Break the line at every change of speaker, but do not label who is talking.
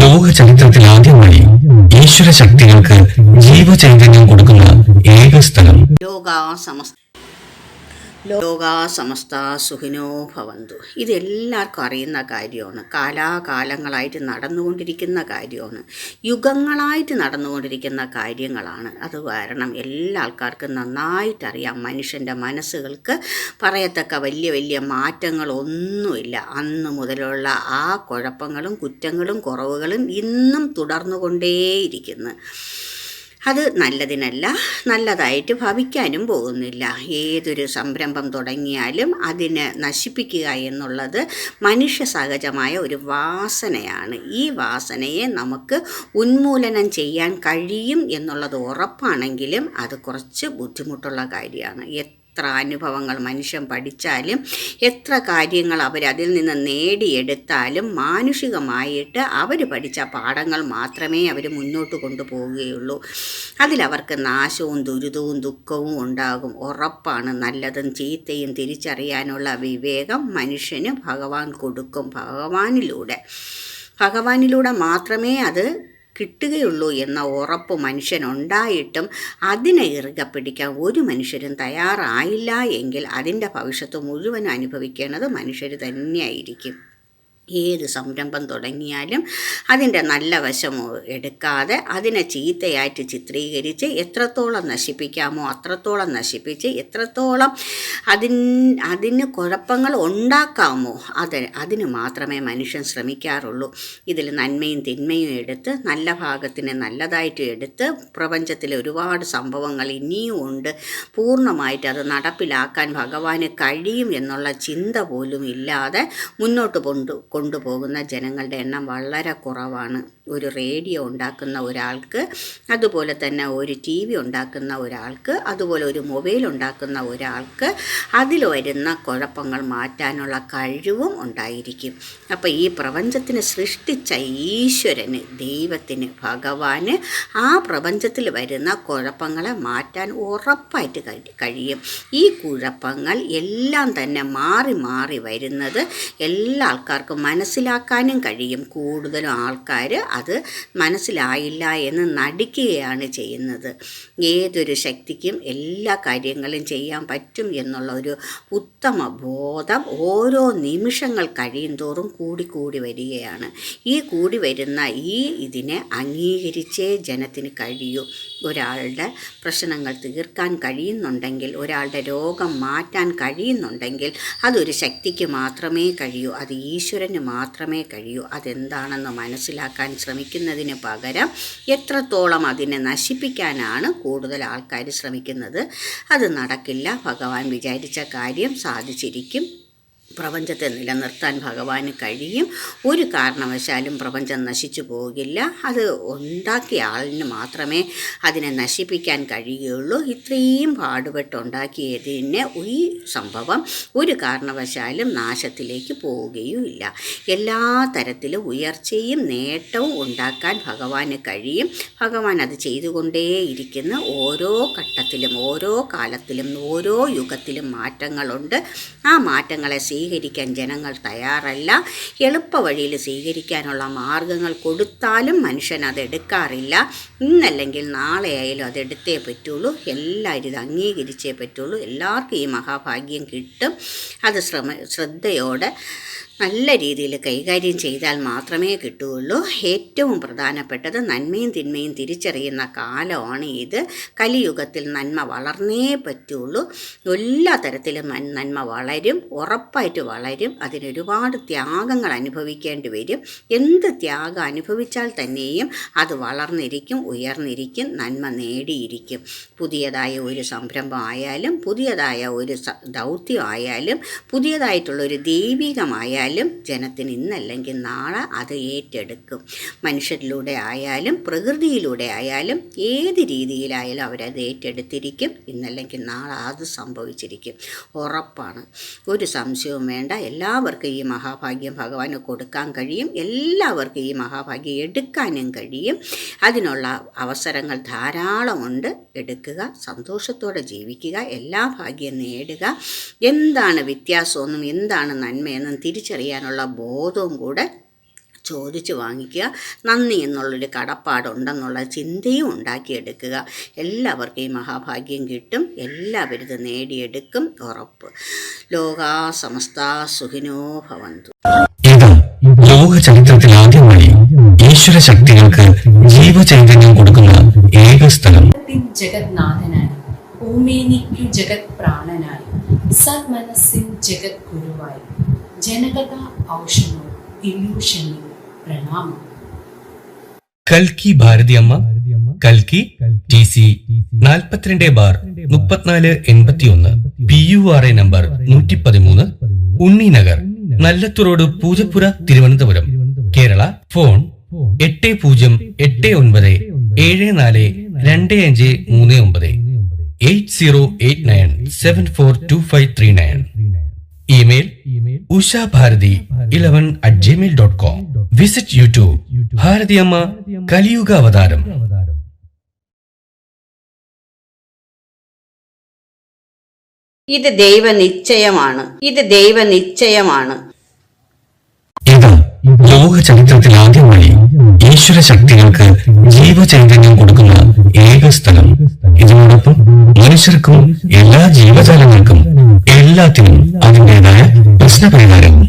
ലോക ചരിത്രത്തിൽ ആദ്യമായി ഈശ്വര ശക്തികൾക്ക് ജീവചൈതന്യം കൊടുക്കുന്ന ഏക സ്ഥലം
ലോക സമസ്ത ലോകാ സമസ്ത സുഖിനോ ഭവന്തു. ഇതെല്ലാവർക്കും അറിയുന്ന കാര്യമാണ്. കാലാകാലങ്ങളായിട്ട് നടന്നുകൊണ്ടിരിക്കുന്ന കാര്യമാണ്. യുഗങ്ങളായിട്ട് നടന്നുകൊണ്ടിരിക്കുന്ന കാര്യങ്ങളാണ്. അത് കാരണം എല്ലാ ആൾക്കാർക്കും നന്നായിട്ടറിയാം. മനുഷ്യന്റെ മനസ്സുകൾക്ക് പറയത്തക്ക വലിയ വലിയ മാറ്റങ്ങളൊന്നുമില്ല. അന്ന് മുതലുള്ള ആ കുഴപ്പങ്ങളും കുറ്റങ്ങളും കുറവുകളും ഇന്നും തുടർന്നുകൊണ്ടേയിരിക്കുന്നു. അത് നല്ലതിനല്ല നല്ലതായിട്ട് ഭവിക്കാനും പോകുന്നില്ല. ഏതൊരു സംരംഭം തുടങ്ങിയാലും അതിനെ നശിപ്പിക്കുക എന്നുള്ളത് മനുഷ്യ സഹജമായ ഒരു വാസനയാണ്. ഈ വാസനയെ നമുക്ക് ഉന്മൂലനം ചെയ്യാൻ കഴിയും എന്നുള്ളത് ഉറപ്പാണെങ്കിലും അത് കുറച്ച് ബുദ്ധിമുട്ടുള്ള കാര്യമാണ്. എത്ര അനുഭവങ്ങൾ മനുഷ്യൻ പഠിച്ചാലും എത്ര കാര്യങ്ങൾ അവരതിൽ നിന്ന് നേടിയെടുത്താലും മാനുഷികമായിട്ട് അവർ പഠിച്ച പാഠങ്ങൾ മാത്രമേ അവർ മുന്നോട്ട് കൊണ്ടുപോവുകയുള്ളൂ. അതിലവർക്ക് നാശവും ദുരിതവും ദുഃഖവും ഉണ്ടാകും. ഉറപ്പാണ് നല്ലതും ചീത്തയും തിരിച്ചറിയാനുള്ള വിവേകം മനുഷ്യന് ഭഗവാൻ കൊടുക്കും. ഭഗവാനിലൂടെ. ഭഗവാനിലൂടെ മാത്രമേ അത് കിട്ടുകയുള്ളൂ എന്ന ഉറപ്പ് മനുഷ്യനുണ്ടായിട്ടും അതിനെ ഇറുക പിടിക്കാൻ ഒരു മനുഷ്യരും തയ്യാറായില്ല എങ്കിൽ അതിന്റെ ഭവിഷ്യത്ത് മുഴുവൻ അനുഭവിക്കേണ്ടത് മനുഷ്യർ തന്നെയായിരിക്കും. ഏത് സംരംഭം തുടങ്ങിയാലും അതിന്റെ നല്ല വശം എടുക്കാതെ അതിനെ ചീത്തയായിട്ട് ചിത്രീകരിച്ച് എത്രത്തോളം നശിപ്പിക്കാമോ അത്രത്തോളം നശിപ്പിച്ച് എത്രത്തോളം അതിൻ അതിന് കുഴപ്പങ്ങൾ ഉണ്ടാക്കാമോ അത് അതിന് മാത്രമേ മനുഷ്യൻ ശ്രമിക്കാറുള്ളൂ. ഇതിൽ നന്മയും തിന്മയും എടുത്ത് നല്ല ഭാഗത്തിനെ നല്ലതായിട്ട് എടുത്ത് പ്രപഞ്ചത്തിൽ ഒരുപാട് സംഭവങ്ങൾ ഇനിയും ഉണ്ട്. പൂർണമായിട്ട് അത് നടപ്പിലാക്കാൻ ഭഗവാന് കഴിയും എന്നുള്ള ചിന്ത പോലും ഇല്ലാതെ മുന്നോട്ട് കൊണ്ടു കൊണ്ടുപോകുന്ന ജനങ്ങളുടെ എണ്ണം വളരെ കുറവാണ്. ഒരു റേഡിയോ ഉണ്ടാക്കുന്ന ഒരാൾക്ക് അതുപോലെ തന്നെ ഒരു ടി വി ഉണ്ടാക്കുന്ന ഒരാൾക്ക് അതുപോലെ ഒരു മൊബൈൽ ഉണ്ടാക്കുന്ന ഒരാൾക്ക് അതിൽ വരുന്ന കുഴപ്പങ്ങൾ മാറ്റാനുള്ള കഴിവും ഉണ്ടായിരിക്കും. അപ്പോൾ ഈ പ്രപഞ്ചത്തിന് സൃഷ്ടിച്ച ഈശ്വരന് ദൈവത്തിന് ഭഗവാന് ആ പ്രപഞ്ചത്തിൽ വരുന്ന കുഴപ്പങ്ങളെ മാറ്റാൻ ഉറപ്പായിട്ട് കഴിയും. ഈ കുഴപ്പങ്ങൾ എല്ലാം തന്നെ മാറി മാറി വരുന്നത് എല്ലാ ആൾക്കാർക്കും മനസ്സിലാക്കാനും കഴിയും. കൂടുതലും ആൾക്കാർ അത് മനസ്സിലായില്ല എന്ന് നടിക്കുകയാണ് ചെയ്യുന്നത്. ഏതൊരു ശക്തിക്കും എല്ലാ കാര്യങ്ങളും ചെയ്യാൻ പറ്റും എന്നുള്ള ഒരു ഉത്തമ ബോധം ഓരോ നിമിഷങ്ങൾ കഴിയും തോറും കൂടിക്കൂടി വരികയാണ്. ഈ കൂടി വരുന്ന ഈ ഇതിനെ അംഗീകരിച്ചേ ജനത്തിന് കഴിയൂ. ഒരാളുടെ പ്രശ്നങ്ങൾ തീർക്കാൻ കഴിയുന്നുണ്ടെങ്കിൽ ഒരാളുടെ രോഗം മാറ്റാൻ കഴിയുന്നുണ്ടെങ്കിൽ അതൊരു ശക്തിക്ക് മാത്രമേ കഴിയൂ. അത് ഈശ്വരന് മാത്രമേ കഴിയൂ. അതെന്താണെന്ന് മനസ്സിലാക്കാൻ ശ്രമിക്കുന്നതിന് പകരം എത്രത്തോളം അതിനെ നശിപ്പിക്കാനാണ് കൂടുതൽ ആൾക്കാർ ശ്രമിക്കുന്നത്? അത് നടക്കില്ല. ഭഗവാൻ വിചാരിച്ച കാര്യം സാധിച്ചിരിക്കും. പ്രപഞ്ചത്തെ നിലനിർത്താൻ ഭഗവാന് കഴിയും. ഒരു കാരണവശാലും പ്രപഞ്ചം നശിച്ചു പോകില്ല. അത് ഉണ്ടാക്കിയ ആളിന് മാത്രമേ അതിനെ നശിപ്പിക്കാൻ കഴിയുകയുള്ളൂ ഇത്രയും പാടുപെട്ടുണ്ടാക്കിയതിന് ഈ സംഭവം ഒരു കാരണവശാലും നാശത്തിലേക്ക് പോവുകയുമില്ല. എല്ലാ തരത്തിലും ഉയർച്ചയും നേട്ടവും ഉണ്ടാക്കാൻ ഭഗവാന് കഴിയും. ഭഗവാൻ അത് ചെയ്തുകൊണ്ടേയിരിക്കുന്ന. ഓരോ ഘട്ടത്തിലും ഓരോ കാലത്തിലും ഓരോ യുഗത്തിലും മാറ്റങ്ങളുണ്ട്. ആ മാറ്റങ്ങളെ സ്വീകരിക്കാൻ ജനങ്ങൾ തയ്യാറല്ല. എളുപ്പ വഴിയിൽ സ്വീകരിക്കാനുള്ള മാർഗങ്ങൾ കൊടുത്താലും മനുഷ്യൻ അതെടുക്കാറില്ല ഇന്നല്ലെങ്കിൽ നാളെയായാലും അത് എടുത്തേ പറ്റുള്ളൂ. എല്ലാവരും ഇത് അംഗീകരിച്ചേ പറ്റുള്ളൂ. എല്ലാവർക്കും ഈ മഹാഭാഗ്യം കിട്ടും. അത് ശ്രമ ശ്രദ്ധയോടെ നല്ല രീതിയിൽ കൈകാര്യം ചെയ്താൽ മാത്രമേ കിട്ടുകയുള്ളൂ. ഏറ്റവും പ്രധാനപ്പെട്ടത് നന്മയും തിന്മയും തിരിച്ചറിയുന്ന കാലമാണ് ഇത്. കലിയുഗത്തിൽ നന്മ വളർന്നേ പറ്റുള്ളൂ. എല്ലാ തരത്തിലും നന്മ വളരും ഉറപ്പായിട്ട് വളരും. അതിനൊരുപാട് ത്യാഗങ്ങൾ അനുഭവിക്കേണ്ടി വരും. എന്ത് ത്യാഗം അനുഭവിച്ചാൽ തന്നെയും അത് വളർന്നിരിക്കും ഉയർന്നിരിക്കും നന്മ നേടിയിരിക്കും. പുതിയതായ ഒരു സംരംഭം ആയാലും പുതിയതായ ഒരു ദൗത്യം ആയാലും പുതിയതായിട്ടുള്ള ഒരു ദൈവികമായാലും ജനത്തിന് ഇന്നല്ലെങ്കിൽ നാളെ അത് ഏറ്റെടുക്കും. മനുഷ്യരിലൂടെ ആയാലും പ്രകൃതിയിലൂടെ ആയാലും ഏത് രീതിയിലായാലും അവരത് ഏറ്റെടുത്തിരിക്കും. ഇന്നല്ലെങ്കിൽ നാളെ അത് സംഭവിച്ചിരിക്കും. ഉറപ്പാണ്. ഒരു സംശയവും വേണ്ട. എല്ലാവർക്കും ഈ മഹാഭാഗ്യം ഭഗവാന് കൊടുക്കാൻ കഴിയും. എല്ലാവർക്കും ഈ മഹാഭാഗ്യം എടുക്കാനും കഴിയും. അതിനുള്ള അവസരങ്ങൾ ധാരാളമുണ്ട്. എടുക്കുക സന്തോഷത്തോടെ ജീവിക്കുക എല്ലാ ഭാഗ്യം നേടുക. എന്താണ് വ്യത്യാസമെന്നും എന്താണ് നന്മയെന്നും തിരിച്ചറിയാനുള്ള ബോധവും കൂടെ ചോദിച്ച് വാങ്ങിക്കുക. നന്ദി എന്നുള്ളൊരു കടപ്പാടുണ്ടെന്നുള്ള ചിന്തയും ഉണ്ടാക്കിയെടുക്കുക. എല്ലാവർക്കും ഈ മഹാഭാഗ്യം കിട്ടും. എല്ലാവരും ഇത് നേടിയെടുക്കും. ഉറപ്പ്. ലോകാ സമസ്ത സുഖിനോ ഭവന്തു.
ഇത് ലോക ചരിത്രത്തിൽ ആദ്യമായി ഈശ്വര ശക്തികൾക്ക് ജീവചൈതന്യം കൊടുക്കുന്ന ഏക സ്ഥലം.
ജഗത്നാഥനായി ഓമേനിക്കു ഭൂമിനിക്കു ജഗത് പ്രാണനായി സന്മനസ്സിൻ ജഗത് ഗുരുവായി ജനകഥ ഔഷധം ഇല്യൂഷനിൽ പ്രണാമം.
കൽക്കി ഭാരതിയമ്മ കൽക്കി ടി സി നാൽപ്പത്തിരണ്ട് ബാർ മുപ്പത്തിനാല് എൺപത്തിയൊന്ന്. P U R A number നൂറ്റി പതിമൂന്ന് ഉണ്ണിനഗർ നല്ലത്തു റോഡ് പൂജപ്പുര തിരുവനന്തപുരം. കേരള ഫോൺ എട്ട് പൂജ്യം എട്ട് ഒൻപത് ഏഴ് നാല് രണ്ട് അഞ്ച് മൂന്ന് ഒമ്പത്. Eight zero eight nine seven four two five three nine. Email Usha Bharathi eleven at Gmail dot com visit YouTube Bharathiyamma Kaliyuga Avatharam
ഇത് ദൈവ നിശ്ചയമാണ് ഇത് ദൈവ നിശ്ചയമാണ്
ഇത് ലോക ചരിത്രത്തിൽ ആദ്യമായി ഈശ്വര ശക്തികൾക്ക് ജീവചൈതന്യം കൊടുക്കുന്ന ഏക സ്ഥലം. ഇതിനോടൊപ്പം മനുഷ്യർക്കും എല്ലാ ജീവജാലങ്ങൾക്കും എല്ലാത്തിനും അതിന്റെതായ പ്രശ്നപരിഹാരവും